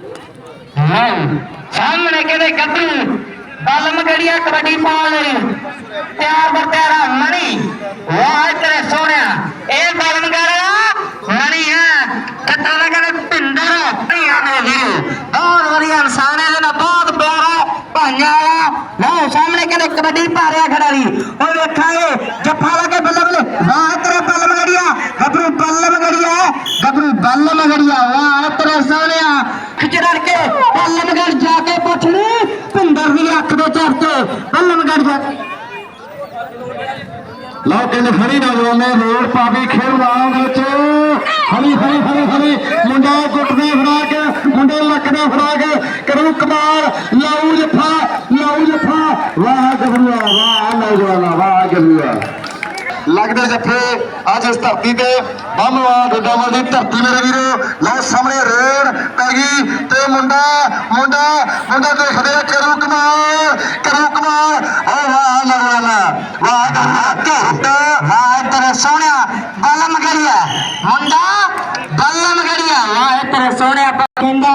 ਨਹੀਂ ਸਾਹਮਣੇ ਕਿਹਦੇ ਗੱਭਰੂ ਬਲਮ ਗੜੀਆ ਕਬੱਡੀ ਪਾਉਣ ਲਈ ਤਿਆਰ ਬਰਤਿਆਰਾ ਮਣੀ ਵਾਹ ਤੇਰੇ ਸੋਹਣਿਆ ਇਹ ਬਲਮ ਗੜਿਆ ਮਣੀ ਹੈ ਕੱਟਾ ਲਗਣ ਭਿੰਦਰ ਧੀਆਂ ਨੇ ਵੀਰ ਬਹੁਤ ਵਧੀਆ ਇਨਸਾਨ ਹੈ ਇਹਦੇ ਨਾਲ ਬਹੁਤ ਪਿਆਰਾ ਭਾਈਆਂ ਵਾਲਾ ਲਓ ਸਾਹਮਣੇ ਕਿਹਦੇ ਕਬੱਡੀ ਪਾ ਰਿਹਾ ਖਿਡਾਰੀ ਉਹ ਵੇਖਾਂਗੇ ਜੱਫਾ ਲਾ ਕੇ ਬੱਲੇ ਬੱਲੇ ਵਾਹ ਤੇਰੇ ਬਲਮ ਗੜੀਆ ਗੱਭਰੂ ਬਲਮ ਗੜੀਆ ਗੱਭਰੂ ਬਲਮ ਗੜੀਆ ਵਾਹ ਤੇਰੇ ਸੋਹਣਿਆ ਖਿਚੜ ਕੇ ਬਲਮਗੜ ਜਾ ਕੇ ਪੁੱਛ ਲਈ ਭਿੰਦਰ ਦੀ ਅੱਖ ਦੇ ਚੜਤੇ ਬਲਮਗੜ ਜਾ ਕੇ ਲਓ ਕਹਿੰਦੇ ਫੜੀ ਨੌਜਵਾਨ ਰੋਡ ਪਾਵੀ ਖੇਡ ਮੈਦਾਨ ਵਿੱਚ। ਹਰੀ ਹਰੀ ਹਰੀ ਹਰੀ ਮੁੰਡਾ ਗੁੱਟਦੇ ਫੜਾ ਕੇ ਮੁੰਡੇ ਲੱਕਦੇ ਫੜਾ ਕੇ ਕਰੂ ਕਮਾਲ। ਲਾਉ ਜਫਾ ਲਾਉ ਜਫਾ। ਵਾਹ ਗੱਭਰੂਆ ਵਾਹ ਨੌਜਵਾਨਾ, ਵਾਹ ਗੱਭਰੂਆ ਲੱਗਦੇ ਜੱਫੇ ਅੱਜ ਇਸ ਧਰਤੀ ਤੇ ਬੰਮਵਾ ਡੱਡਾਵਾਂ ਦੀ ਧਰਤੀ ਮੇਰੇ ਵੀਰੋ ਲਓ ਸਾਹਮਣੇ ਰੇਡ ਪੈ ਗਈ ਤੇ ਮੁੰਡਾ ਮੁੰਡਾ ਮੁੰਡਾ ਦੇਖਦੇ ਆ, ਕਰੂ ਕਮਾਲ ਕਰੂ ਕਮਾਲ ਓ ਵਾਹ ਨੌਜਵਾਨਾ ਵਾਹ ਘੱਟ ਵਾਹ ਤੇਰੇ ਸੋਹਣਿਆ ਬਲਮਗੜੀਆ ਮੁੰਡਾ ਬਲਮਗੜੀਆ ਵਾਹ ਤੇਰੇ ਸੋਹਣਿਆ ਕਹਿੰਦਾ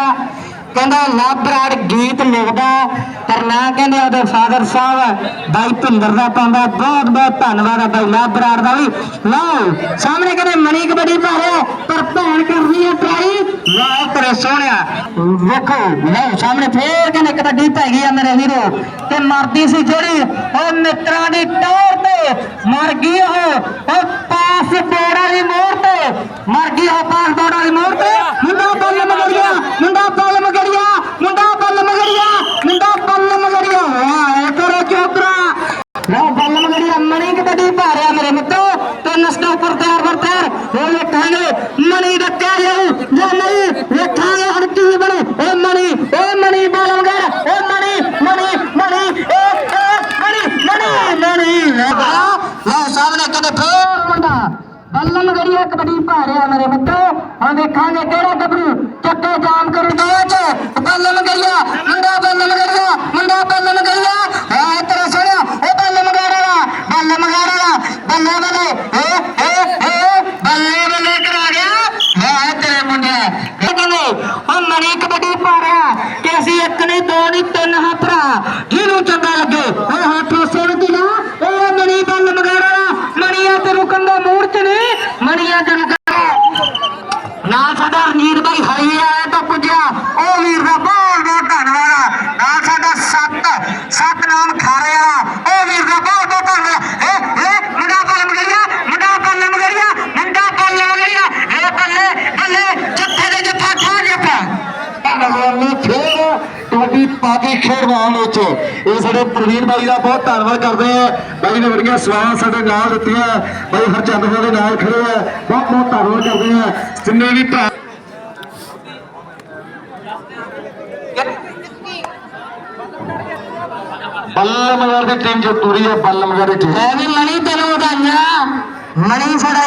ਕਹਿੰਦਾ ਲਾਬਰਾੜ ਗੀਤ ਲਿਖਦਾ ਪਰ ਨਾ ਕਹਿੰਦੇ ਉਹਦੇ ਫਾਦਰ ਸਾਹਿਬ, ਬਾਈ ਭਿੰਦਰ ਦਾ ਪਾਉਂਦਾ ਬਹੁਤ ਬਹੁਤ ਧੰਨਵਾਦ ਆ ਬਾਈ ਲਾਬਰਾੜ ਦਾ ਵੀ। ਲਓ, ਸਾਹਮਣੇ ਕਹਿੰਦੇ ਮਣੀ ਕਬੱਡੀ ਪਾ ਪਰ ਭੈਣ ਕਰਨੀ ਹੈ ਟਰਾਈ ਵਾਹ ਤੇਰੇ ਸੋਹਣਿਆ। ਵੇਖੋ, ਲਓ, ਸਾਹਮਣੇ ਫੇਰ ਕਹਿੰਦੇ ਕਬੱਡੀ ਪੈ ਗਈ ਆ ਮੇਰੇ ਵੀਰੋ ਤੇ ਮਰਦੀ ਸੀ ਜਿਹੜੀ, ਉਹ ਮਿੱਤਰਾਂ ਦੀ ਟੌਰ ਤੇ, ਮਰ ਗਈ ਉਹ ਉਹ ਪਾਸ ਬੋੜਾ ਦੀ ਮੋੜ ਮਰ ਗਈ ਉਹ ਪਾਸ ਬੋੜਾ ਦੀ ਮੋੜ ਤੇ ਮੁੰਡਾ ਬੱਲ ਮਗੜਿਆ ਮੁੰਡਾ ਬੱਲ ਮਗੜਿਆ ਮੁੰਡਾ ਬੱਲ ਮਗੜਿਆ ਮੁੰਡਾ ਬੱਲ ਮਗੜਿਆ ਵਾਹ ਕਰੋ ਚੋਬਰਾ ਲੋ ਬੱਲ ਮਗੜਿਆ ਮਣੀ ਕਬੱਡੀ ਪਾ ਰਿਹਾ ਮੇਰੇ ਮਿੱਤਰੋ ਤਿੰਨ ਸਟੋਪ ਪਰ ਤਿਆਰ ਪਰ ਤਿਆਰ ਉਹ ਵੇਖਾਂਗੇ ਮਣੀ ਡੱਕਿਆ ਜਾਊ ਜਾਂ ਨਹੀਂ ਵੇਖਾਂਗੇ ਹੁਣ ਕੀ ਬਣੂ ਓ ਮਣੀ ਓ ਮਣੀ ਬੋਲੂਗਾ ਓ ਮਣੀ ਮਣੀ ਮਣੀ ਏ ਏ ਮਣੀ ਮਣੀ ਮਣੀ ਲਓ ਸਾਹਮਣੇ ਕਦੇ ਫੇਰ ਮੁੰਡਾ ਬੱਲਮ ਗੜੀਆ ਕਬੱਡੀ ਪਾ ਮੇਰੇ ਮਿੱਤਰੋ, ਹੁਣ ਵੇਖਾਂਗੇ ਕਿਹੜਾ ਗੱਭਰੂ ਚੱਕੇ ਜਾਮ ਕਰੂ ਦੋਚ ਬੱਲਮ ਗੜੀਆ ਮੁੰਡਾ ਬੱਲਮ ਗੜੀਆ ਮੁੰਡਾ ਬੱਲਮ ਗੜੀਆ ਹਾਂ ਤੇਰਾ ਸੋਹਣਾ ਉਹ ਬੱਲਮ ਗੜੀਆ ਬੱਲਮ ਗੜੀਆ ਬੱਲੇ ਬੱਲੇ ਏ ਏ ਏ ਬੱਲੇ ਬੱਲੇ ਕਰਾ ਗਿਆ ਹਾਂ ਤੇਰੇ ਮੁੰਡਿਆ ਕਹਿੰਦੇ ਉਹ ਮਣੀ ਕਬੱਡੀ ਪਾ ਰਿਹਾ ਕਿ ਅਸੀਂ ਇੱਕ ਨਹੀਂ ਦੋ ਨਹੀਂ ਤਿੰਨ ਹਾਂ ਭਰਾ ਜਿਹਨੂੰ ਚੰਗਾ ਲੱਗੇ ਉਹ ਹੱਥ ਉਸੇ ਨੂੰ ਦਿਲਾ ਉਹ ਮਣੀ ਬੱਲ ਮਗਾੜਾ ਮਣੀਆਂ ਤੇ ਰੁਕਣ ਦਾ ਮੂਡ ਚ ਨਹੀਂ ਮਣੀਆਂ ਤੇ ਰੁਕਣ ਨਾਲ ਸਾਡਾ ਰਣਜੀਤ ਭਾਈ ਹਰੀ ਆਇਆ ਤਾਂ ਪੁੱਜਿਆ ਉਹ ਵੀਰ ਦਾ ਬਹੁਤ ਬਹੁਤ ਧੰਨਵਾਦ ਆ। ਨਾਲ ਸਾਡਾ ਸੱਤ ਸੱਤ ਨਾਮ ਖਾਰੇ ਵਾਲਾ ਉਹ ਵੀਰ ਦਾ ਬਹੁਤ ਬਹੁਤ ਧੰਨਵਾਦ ਏ ਏ ਮੁੰਡਾ ਬੱਲ ਮਗੜਿਆ ਮੁੰਡਾ ਬੱਲ ਮਗੜਿਆ ਮੁੰਡਾ ਬੱਲ ਮਗੜਿਆ ਏ ਬੱਲੇ ਬੱਲੇ ਜੱਫੇ ਦੇ ਜੱਫਾ ਠਾ ਜੱਫਾ ਨੌਜਵਾਨ ਨੇ ਫੇਰ ਕਬੱਡੀ ਪਾ ਕੇ ਖੇਡ ਵਿੱਚ। ਇਹ ਸਾਡੇ ਪ੍ਰਵੀਨ ਬਾਈ ਦਾ ਬਹੁਤ ਧੰਨਵਾਦ ਕਰਦੇ ਆ ਬਾਈ ਨੇ ਬੜੀਆਂ ਸਵਾਲ ਸਾਡੇ ਨਾਲ ਦਿੱਤੀਆਂ। ਬਾਈ ਹਰਚੰਦ ਹੋਰਾਂ ਨਾਲ ਖੜੇ ਆ। ਬਹੁਤ ਬਹੁਤ ਧੰਨਵਾਦ ਕਰਦੇ ਆ ਜਿੰਨੇ ਵੀ ਭਰਾ ਬੱਲਮਗਰ ਦੀ ਟੀਮ ਜੋ ਤੁਰੀ ਹੈ ਬੱਲਮਗਰ ਦੀ ਟੀਮ ਐਵੇਂ ਮਣੀ ਤੈਨੂੰ ਵਧਾਈਆਂ। ਮਣੀ ਸਾਡਾ